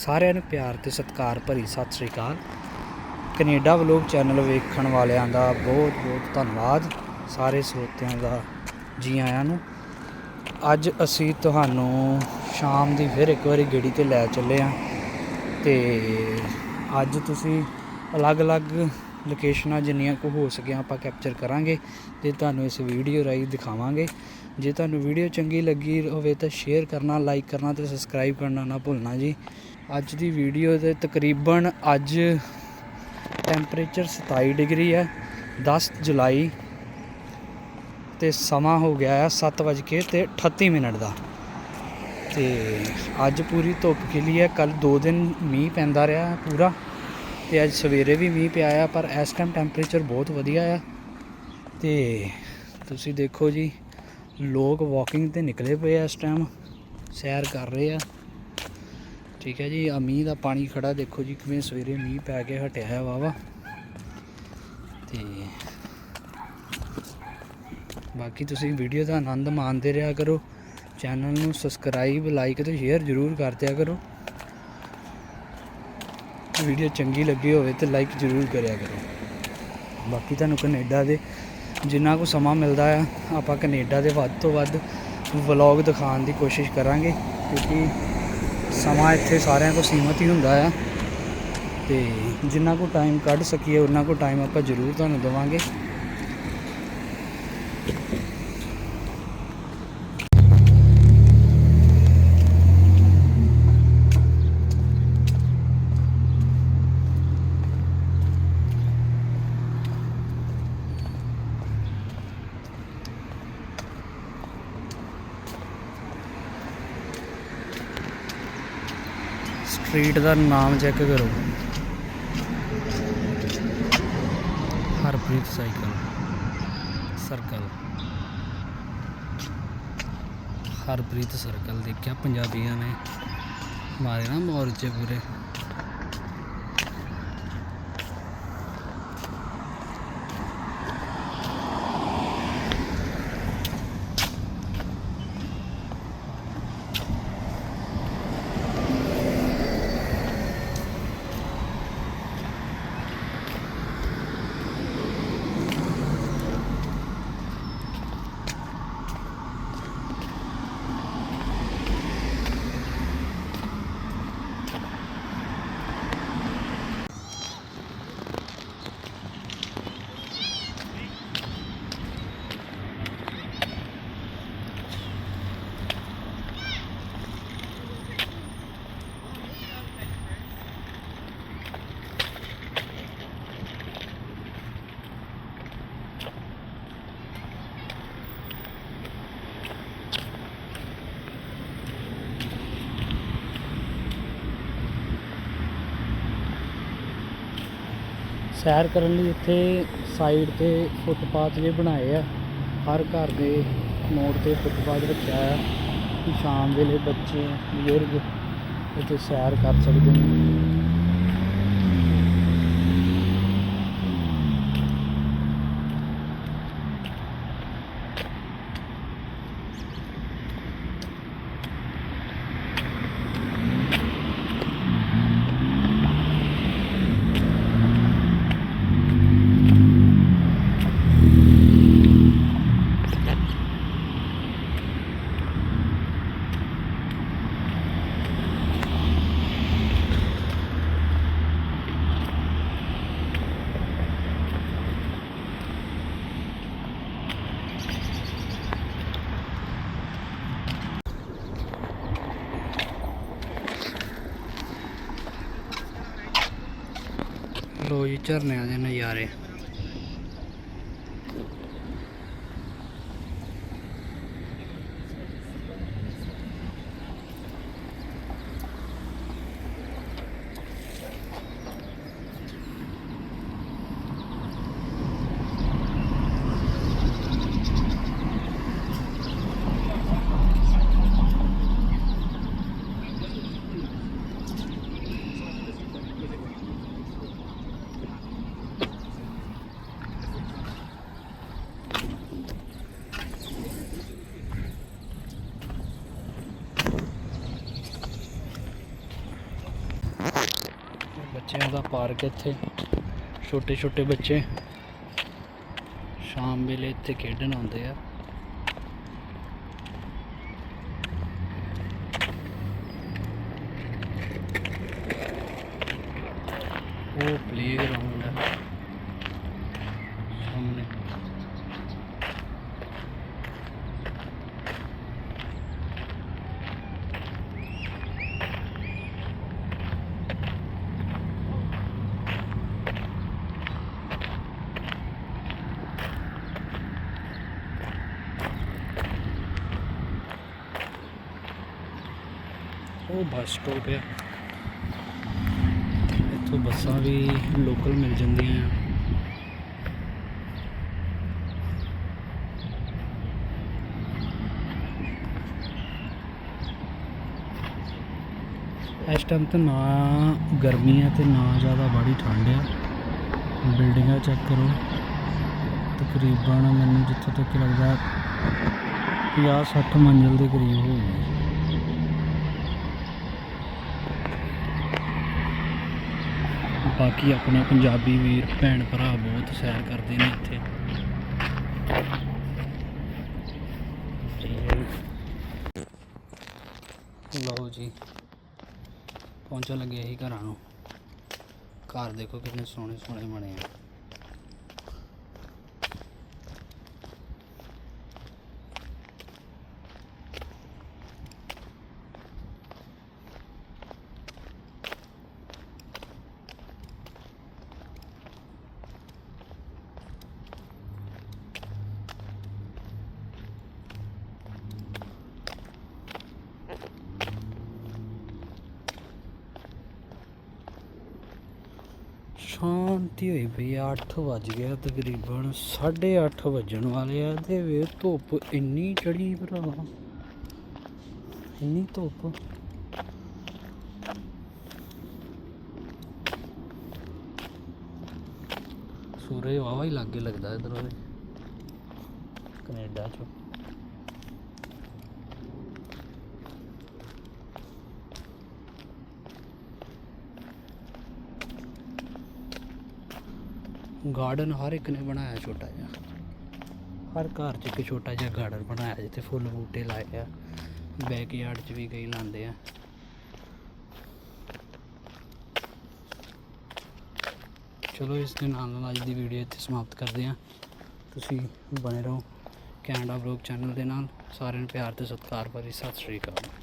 ਸਾਰਿਆਂ ਨੂੰ ਪਿਆਰ ਤੇ ਸਤਿਕਾਰ ਭਰੀ ਸਤਿ ਸ੍ਰੀ ਅਕਾਲ। ਕੈਨੇਡਾ ਵਲੋਗ ਚੈਨਲ ਵੇਖਣ ਵਾਲਿਆਂ ਦਾ ਬਹੁਤ ਬਹੁਤ ਧੰਨਵਾਦ। ਸਾਰੇ ਸਰੋਤਿਆਂ ਦਾ ਜੀ ਆਇਆਂ ਨੂੰ। ਅੱਜ ਅਸੀਂ ਤੁਹਾਨੂੰ ਸ਼ਾਮ ਦੀ ਫਿਰ ਇੱਕ ਵਾਰੀ ਗੇੜੀ ਤੇ ਲੈ ਚੱਲੇ ਆ ਤੇ ਅੱਜ ਤੁਸੀਂ ਅਲੱਗ-ਅਲੱਗ ਲੋਕੇਸ਼ਨਾਂ ਜਿੰਨੀਆਂ ਕੁ ਹੋ ਸਕਿਆ ਆਪਾਂ ਕੈਪਚਰ ਕਰਾਂਗੇ ਤੇ ਤੁਹਾਨੂੰ ਇਸ ਵੀਡੀਓ ਰਾਹੀਂ ਦਿਖਾਵਾਂਗੇ। ਜੇ ਤੁਹਾਨੂੰ ਵੀਡੀਓ ਚੰਗੀ ਲੱਗੀ ਹੋਵੇ ਤਾਂ ਸ਼ੇਅਰ ਕਰਨਾ ਲਾਈਕ ਕਰਨਾ ਤੇ ਸਬਸਕ੍ਰਾਈਬ ਕਰਨਾ ਨਾ ਭੁੱਲਣਾ ਜੀ। ਅੱਜ ਦੀ ਵੀਡੀਓ ਦੇ ਤਕਰੀਬਨ ਅੱਜ ਟੈਂਪਰੇਚਰ 27 ਡਿਗਰੀ ਹੈ 10 ਜੁਲਾਈ ਤੇ ਸਮਾਂ ਹੋ ਗਿਆ ਹੈ 7:00 ਤੇ 38 ਮਿੰਟ ਦਾ। ਤੇ ਅੱਜ ਪੂਰੀ ਧੁੱਪ ਖਿਲੀ ਹੈ ਕੱਲ 2 ਦਿਨ ਮੀਂਹ ਪੈਂਦਾ ਰਿਹਾ ਪੂਰਾ ਤੇ ਅੱਜ ਸਵੇਰੇ ਵੀ ਮੀਂਹ ਪਿਆ ਆ, ਪਰ ਇਸ ਟਾਈਮ ਟੈਂਪਰੇਚਰ ਬਹੁਤ ਵਧੀਆ ਆ। ਤੇ ਤੁਸੀਂ ਦੇਖੋ ਜੀ, ਲੋਕ ਵਾਕਿੰਗ ਤੇ ਨਿਕਲੇ ਪਏ ਆ ਇਸ ਟਾਈਮ ਸੈਰ ਕਰ ਰਹੇ ਆ। ਠੀਕ ਹੈ ਜੀ ਆ ਮੀਂਹ ਦਾ ਪਾਣੀ ਖੜਾ, ਦੇਖੋ ਜੀ ਕਿਵੇਂ ਸਵੇਰੇ ਮੀਂਹ ਪੈ ਕੇ ਹਟਿਆ ਹੈ ਵਾਵਾ ਤੇ ਬਾਕੀ ਤੁਸੀਂ ਵੀਡੀਓ ਦਾ ਆਨੰਦ ਮਾਣਦੇ ਰਿਹਾ ਕਰੋ, ਚੈਨਲ ਨੂੰ ਸਬਸਕ੍ਰਾਈਬ, ਲਾਈਕ ਤੇ ਸ਼ੇਅਰ ਜ਼ਰੂਰ ਕਰ ਦਿਆ ਕਰੋ। ਵੀਡੀਓ ਚੰਗੀ ਲੱਗੀ ਹੋਵੇ ਤੇ ਲਾਈਕ ਜ਼ਰੂਰ ਕਰਿਆ ਕਰੋ। ਬਾਕੀ ਤੁਹਾਨੂੰ ਕੈਨੇਡਾ ਦੇ ਜਿੰਨਾ ਕੁ ਸਮਾਂ ਮਿਲਦਾ ਆ, ਆਪਾਂ ਕੈਨੇਡਾ ਦੇ ਵੱਧ ਤੋਂ ਵੱਧ ਵਲੌਗ ਦਿਖਾਉਣ ਦੀ ਕੋਸ਼ਿਸ਼ ਕਰਾਂਗੇ, ਕਿਉਂਕਿ ਸਮਾਂ ਇੱਥੇ ਸਾਰਿਆਂ ਕੋਲ ਸੀਮਤ ਹੀ ਹੁੰਦਾ ਆ। ਤੇ ਜਿੰਨਾ ਕੋ ਟਾਈਮ ਕੱਢ ਸਕੀਏ ਉਹਨਾਂ ਕੋ ਟਾਈਮ ਆਪਾਂ ਜ਼ਰੂਰ ਤੁਹਾਨੂੰ ਦੇਵਾਂਗੇ। ਸਟਰੀਟ ਦਾ ਨਾਮ ਚੈੱਕ ਕਰੋ। Harpreet cycle. Circle. Harpreet circle ਦੇਖਿਆ, ਪੰਜਾਬੀਆਂ ਨੇ। ਮਾਰੇ ਨਾ ਮੋਰਚੇ ਪੂਰੇ। ਸੈਰ ਕਰਨ ਲਈ ਇੱਥੇ ਸਾਈਡ ਤੇ ਫੁੱਟਪਾਥ ਜੇ ਬਣਾਏ ਆ। ਹਰ ਘਰ ਦੇ ਮੋੜ ਤੇ ਫੁੱਟਪਾਥ ਰੱਖਿਆ ਆ ਕਿ ਸ਼ਾਮ ਵੇਲੇ ਬੱਚੇ, ਬਜ਼ੁਰਗ ਇੱਥੇ ਸੈਰ ਕਰ ਸਕਦੇ ਨੇ। ਲੋ ਜੀ ਝਰਨਿਆਂ ਦੇ ਨਜ਼ਾਰੇ। ਬੱਚਿਆਂ ਦਾ ਪਾਰਕ ਇੱਥੇ। ਛੋਟੇ ਛੋਟੇ ਬੱਚੇ। ਸ਼ਾਮ ਵੇਲੇ ਇੱਥੇ ਖੇਡਣ ਆਉਂਦੇ ਆ। ਉਹ ਉਹ ਬੱਸ ਸਟਾਪ ਆ। ਇੱਥੋਂ ਬੱਸਾਂ ਵੀ ਲੋਕਲ ਮਿਲ ਜਾਂਦੀਆਂ ਆ। ਇਸ ਟਾਈਮ ਤੇ ਨਾ ਗਰਮੀ ਆ ਤੇ ਨਾ ਜ਼ਿਆਦਾ ਬਾੜੀ ਠੰਡ ਆ। ਬਿਲਡਿੰਗਾਂ ਚੈੱਕ ਕਰੋ। ਤਕਰੀਬਨ ਮੈਨੂੰ ਜਿੱਥੋਂ ਤੱਕ ਲੱਗਦਾ 50 60 ਮੰਜ਼ਿਲ ਦੇ ਕਰੀਬ ਹੋਊਗੀ। ਬਾਕੀ ਆਪਣੇ ਪੰਜਾਬੀ ਵੀਰ, ਭੈਣ ਭਰਾ ਬਹੁਤ ਸੈਰ ਕਰਦੇ ਨੇ ਇੱਥੇ। ਲਓ ਜੀ, ਪਹੁੰਚਣ ਲੱਗੇ ਹੀ ਘਰਾਂ ਨੂੰ। ਘਰ ਦੇਖੋ ਕਿੰਨੇ ਸੋਹਣੇ ਸੋਹਣੇ ਬਣੇ ਆ। ਸ਼ਾਂਤੀ ਹੋਈ ਪਈ ਆ 8 ਵੱਜ ਗਿਆ ਤਕਰੀਬਨ 8:30 ਵੱਜਣ ਵਾਲੇ ਆ ਤੇ ਵੇ ਧੁੱਪ ਇੰਨੀ ਚੜੀ ਭਰਾ। ਇੰਨੀ ਧੁੱਪ। ਸੂਰਜ ਵਾਵਾ ਹੀ ਲੱਗੇ ਲੱਗਦਾ ਇਧਰੋਂ ਦੇ ਕੈਨੇਡਾ ਚੋਂ। ਗਾਰਡਨ ਹਰ ਇੱਕ ਨੇ ਬਣਾਇਆ ਛੋਟਾ ਜਿਹਾ। ਹਰ ਘਰ 'ਚ ਇੱਕ ਛੋਟਾ ਜਿਹਾ ਗਾਰਡਨ ਬਣਾਇਆ, ਜਿੱਥੇ ਫੁੱਲ ਬੂਟੇ ਲਾਏ ਆ ਬੈਕਯਾਰਡ 'ਚ ਵੀ ਕਈ ਲਾਉਂਦੇ ਆ। ਚਲੋ ਇਸ ਦੇ ਨਾਲ ਨਾਲ ਅੱਜ ਦੀ ਵੀਡੀਓ ਇੱਥੇ ਸਮਾਪਤ ਕਰਦੇ ਹਾਂ। ਤੁਸੀਂ ਬਣੇ ਰਹੋ ਕੈਨੇਡਾ ਬਲੌਗ ਚੈਨਲ ਦੇ ਨਾਲ। ਸਾਰਿਆਂ ਨੂੰ ਪਿਆਰ ਤੇ ਸਤਿਕਾਰ ਭਰੀ ਸਤਿ ਸ਼੍ਰੀ ਅਕਾਲ।